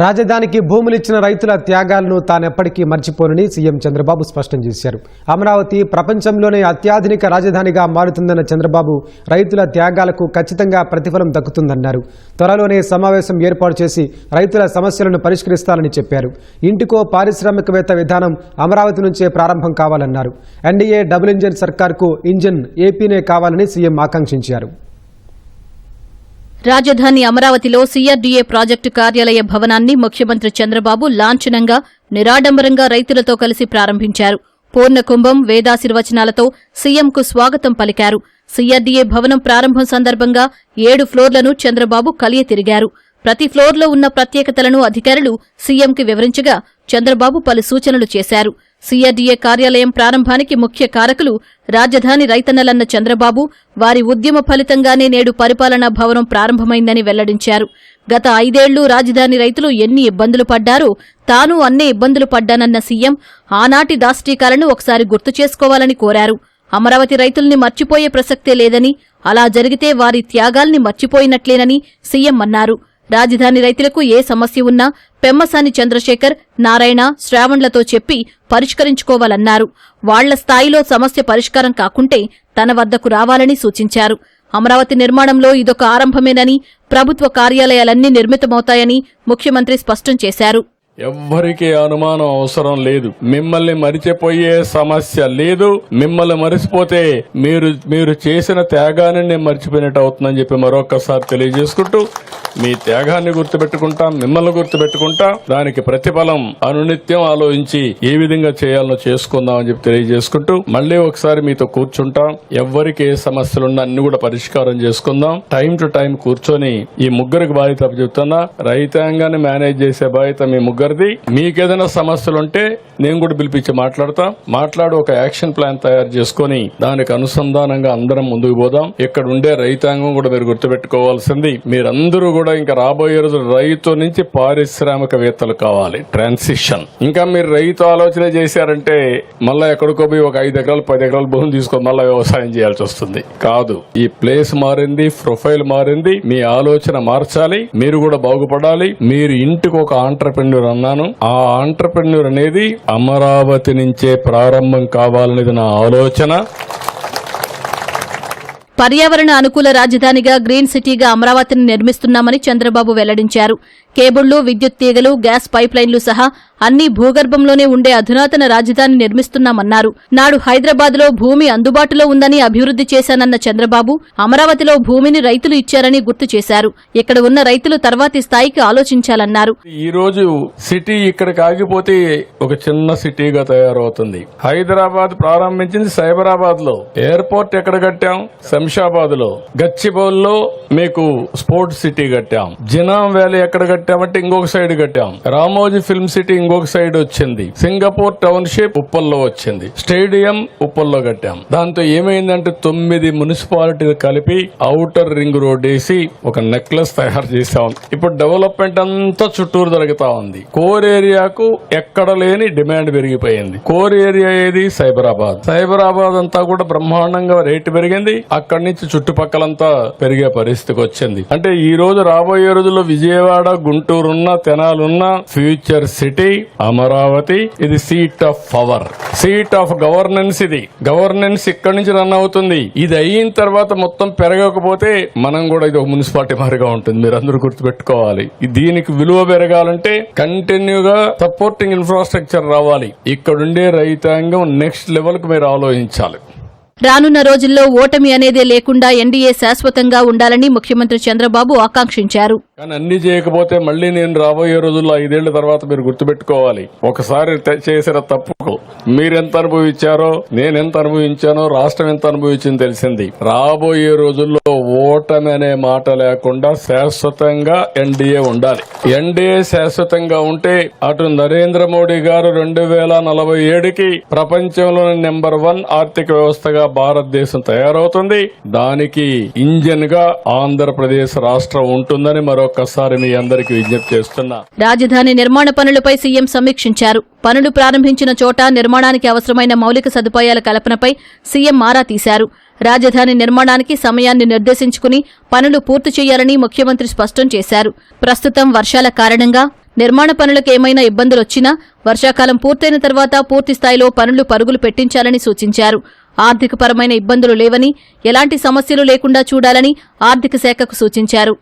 రాజధానికి భూములిచ్చిన రైతుల త్యాగాలను తానెప్పటికీ మర్చిపోనని సీఎం చంద్రబాబు స్పష్టం చేశారు. అమరావతి ప్రపంచంలోనే అత్యాధునిక రాజధానిగా మారుతుందన్న చంద్రబాబు రైతుల త్యాగాలకు ఖచ్చితంగా ప్రతిఫలం దక్కుతుందన్నారు. త్వరలోనే సమావేశం ఏర్పాటు చేసి రైతుల సమస్యలను పరిష్కరిస్తానని చెప్పారు. ఇంటికో పారిశ్రామికవేత్త విధానం అమరావతి నుంచే ప్రారంభం కావాలన్నారు. ఎన్డీఏ డబుల్ ఇంజిన్ సర్కార్కు ఇంజిన్ ఏపీనే కావాలని సీఎం ఆకాంక్షించారు. రాజధాని అమరావతిలో సీఆర్డీఏ ప్రాజెక్టు కార్యాలయ భవనాన్ని ముఖ్యమంత్రి చంద్రబాబు లాంఛనంగా నిరాడంబరంగా రైతులతో కలిసి ప్రారంభించారు. పూర్ణకుంభం వేదాశీర్వచనాలతో సీఎంకు స్వాగతం పలికారు. సీఆర్డీఏ భవనం ప్రారంభం సందర్భంగా ఏడు ఫ్లోర్లను చంద్రబాబు కలియ తిరిగారు ప్రతి ఫ్లోర్లో ఉన్న ప్రత్యేకతలను అధికారులు సీఎంకి వివరించగా చంద్రబాబు పలు సూచనలు చేశారు. సీఆర్డీఏ కార్యాలయం ప్రారంభానికి ముఖ్య కారకులు రాజధాని రైతన్నలన్న చంద్రబాబు వారి ఉద్యమ ఫలితంగానే నేడు పరిపాలనా భవనం ప్రారంభమైందని వెల్లడించారు. గత ఐదేళ్ళు రాజధాని రైతులు ఎన్ని ఇబ్బందులు పడ్డారో తాను అన్నే ఇబ్బందులు పడ్డానన్న సీఎం ఆనాటి దాష్టీకాలను ఒకసారి గుర్తు చేసుకోవాలని కోరారు. అమరావతి రైతుల్ని మర్చిపోయే ప్రసక్తే లేదని అలా జరిగితే వారి త్యాగాల్ని మర్చిపోయినట్లేనని సీఎం అన్నారు. రాజధాని రైతులకు ఏ సమస్య ఉన్నా పెమ్మసాని చంద్రశేఖర్ నారాయణ శ్రావణ్లతో చెప్పి పరిష్కరించుకోవాలన్నారు. వాళ్ళ స్థాయిలో సమస్య పరిష్కారం కాకుంటే తన వద్దకు రావాలని సూచించారు. అమరావతి నిర్మాణంలో ఇదొక ఆరంభమేనని ప్రభుత్వ కార్యాలయాలన్నీ నిర్మితమవుతాయని ముఖ్యమంత్రి స్పష్టం చేశారు. ఎవ్వరికి అనుమానం అవసరం లేదు. మిమ్మల్ని మరిచిపోయే సమస్య లేదు. మిమ్మల్ని మరిచిపోతే మీరు మీరు చేసిన త్యాగాన్ని నేను మర్చిపోయినట్టు అవుతుందని చెప్పి మరొకసారి తెలియజేసుకుంటూ మీ త్యాగాన్ని గుర్తుపెట్టుకుంటాం మిమ్మల్ని గుర్తుపెట్టుకుంటాం దానికి ప్రతిఫలం అనునిత్యం ఆలోచించి ఏ విధంగా చేయాలో చేసుకుందాం అని చెప్పి తెలియజేసుకుంటూ మళ్ళీ ఒకసారి మీతో కూర్చుంటాం. ఎవ్వరికి ఏ సమస్యలున్నా అన్ని కూడా పరిష్కారం చేసుకుందాం. టైం టు టైం కూర్చొని ఈ ముగ్గురికి బాధ్యత చెప్తున్నా రైతాంగాన్ని మేనేజ్ చేసే బాధ్యత మీ ముగ్గురిది మీకేదైనా సమస్యలుంటే నేను కూడా పిలిపించి మాట్లాడతా. మాట్లాడి ఒక యాక్షన్ ప్లాన్ తయారు చేసుకొని దానికి అనుసంధానంగా అందరం ముందుకు పోదాం. ఇక్కడ ఉండే రైతాంగం కూడా మీరు గుర్తుపెట్టుకోవాల్సింది మీరందరూ కూడా ఇంకా రాబోయే రోజు రైతు నుంచి పారిశ్రామికవేత్తలు కావాలి. ట్రాన్సిషన్ ఇంకా మీరు రైతు ఆలోచన చేశారంటే మళ్ళా ఎక్కడికో పోయి ఒక ఐదు ఎకరాలు పది ఎకరాలు భూమి తీసుకొని మళ్ళీ వ్యవసాయం చేయాల్సి వస్తుంది. కాదు ఈ ప్లేస్ మారింది ప్రొఫైల్ మారింది మీ ఆలోచన మార్చాలి మీరు కూడా బాగుపడాలి మీరు ఇంటికి ఒక ఆంటర్ప్రెన్యూర్ అన్నాను. ఆ ఆంటర్ప్రెన్యూర్ అనేది అమరావతి నుంచే ప్రారంభం కావాలనేది నా ఆలోచన. పర్యావరణ అనుకూల రాజధానిగా గ్రీన్ సిటీగా అమరావతిని నిర్మిస్తున్నామని చంద్రబాబు వెల్లడించారు. కేబుళ్ళు విద్యుత్ తీగలు గ్యాస్ పైప్లైన్లు సహా అన్ని భూగర్భంలోనే ఉండే అధునాతన రాజధాని నిర్మిస్తున్నామన్నారు. నాడు హైదరాబాద్లో భూమి అందుబాటులో ఉందని అభివృద్ధి చేశానన్న చంద్రబాబు అమరావతిలో భూమిని రైతులు ఇచ్చారని గుర్తు చేశారు. ఇక్కడ ఉన్న రైతులు తర్వాతి స్థాయికి ఆలోచించాలన్నారు. ఈ రోజు సిటీ ఇక్కడికి ఆగిపోతే ఒక చిన్న సిటీగా తయారవుతుంది. హైదరాబాద్ ప్రారంభించింది సైబరాబాద్లో ఎయిర్పోర్ట్ ఎక్కడ కట్టాం? శంషాబాద్లో గచ్చిబౌల్లో మీకు స్పోర్ట్స్ సిటీ కట్టాం. జినాం వ్యాలీ ఎక్కడ కట్టామంటే ఇంకొక సైడ్ కట్టాం. రామోజీ ఫిల్మ్ సిటీ ఇంకొక సైడ్ వచ్చింది. సింగపూర్ టౌన్షిప్ ఉప్పల్లో వచ్చింది. స్టేడియం ఉప్పల్లో కట్టాం. దాంతో ఏమైందంటే తొమ్మిది మున్సిపాలిటీలు కలిపి ఔటర్ రింగ్ రోడ్ వేసి ఒక నెక్లెస్ తయారు చేసాం ఇప్పుడు డెవలప్మెంట్ అంతా చుట్టూరు జరుగుతా ఉంది. కోర్ ఏరియాకు ఎక్కడ లేని డిమాండ్ పెరిగిపోయింది. కోర్ ఏరియా ఏది? సైబరాబాద్. సైబరాబాద్ అంతా కూడా బ్రహ్మాండంగా రేటు పెరిగింది. అక్కడి నుంచి చుట్టుపక్కలంతా పెరిగే పరిస్థితికి వచ్చింది. అంటే ఈ రోజు రాబోయే రోజుల్లో విజయవాడ గుంటూరున్నా తెనాలున్న ఫ్యూచర్ సిటీ అమరావతి ఇది seat of power seat of governance ఇది. గవర్నెన్స్ ఇక్కడి నుంచి రన్ అవుతుంది. ఇది అయిన తర్వాత మొత్తం పెరగకపోతే మనం కూడా ఇది ఒక మున్సిపాలిటీ మారిగా ఉంటుంది. మీరు అందరూ గుర్తుపెట్టుకోవాలి. దీనికి విలువ పెరగాలంటే కంటిన్యూగా సపోర్టింగ్ ఇన్ఫ్రాస్ట్రక్చర్ రావాలి. ఇక్కడుండే రైతాంగం నెక్స్ట్ లెవెల్కు మీరు ఆలోచించాలి. రానున్న రోజుల్లో ఓటమి అనేదే లేకుండా ఎన్డీఏ శాశ్వతంగా ఉండాలని ముఖ్యమంత్రి చంద్రబాబు ఆకాంక్షించారు. కానీ అన్ని చేయకపోతే మళ్ళీ నేను రాబోయే రోజుల్లో ఐదేళ్ళ తర్వాత మీరు గుర్తుపెట్టుకోవాలి. ఒకసారి చేసిన తప్పుకు మీరెంత అనుభవించారో నేను ఎంత అనుభవించానో రాష్ట్రం ఎంత అనుభవించింది తెలిసింది. రాబోయే రోజుల్లో ఓటమి అనే మాట లేకుండా శాశ్వతంగా ఎన్డీఏ ఉండాలి. ఎన్డీఏ శాశ్వతంగా ఉంటే అటు నరేంద్ర మోడీ గారు రెండు వేల నలభై ఏడుకి ప్రపంచంలోని నెంబర్ వన్ ఆర్థిక వ్యవస్థగా భారతదేశం తయారవుతుంది. దానికి ఇంజన్గా ఆంధ్రప్రదేశ్ రాష్ట్రం ఉంటుందని మరొక మరొకసారి మీ అందరికీ విజ్ఞప్తి చేస్తున్నా. రాజధాని నిర్మాణ పనులపై సీఎం సమీక్షించారు. పనులు ప్రారంభించిన చోట నిర్మాణానికి అవసరమైన మౌలిక సదుపాయాల కల్పనపై సీఎం ఆరా తీశారు. రాజధాని నిర్మాణానికి సమయాన్ని నిర్దేశించుకుని పనులు పూర్తి చేయాలని ముఖ్యమంత్రి స్పష్టం చేశారు. ప్రస్తుతం వర్షాల కారణంగా నిర్మాణ పనులకు ఏమైనా ఇబ్బందులొచ్చినా వర్షాకాలం పూర్తయిన తర్వాత పూర్తి స్థాయిలో పనులు పరుగులు పెట్టించాలని సూచించారు. ఆర్థికపరమైన ఇబ్బందులు లేవని ఎలాంటి సమస్యలు లేకుండా చూడాలని ఆర్థిక శాఖకు సూచించారు.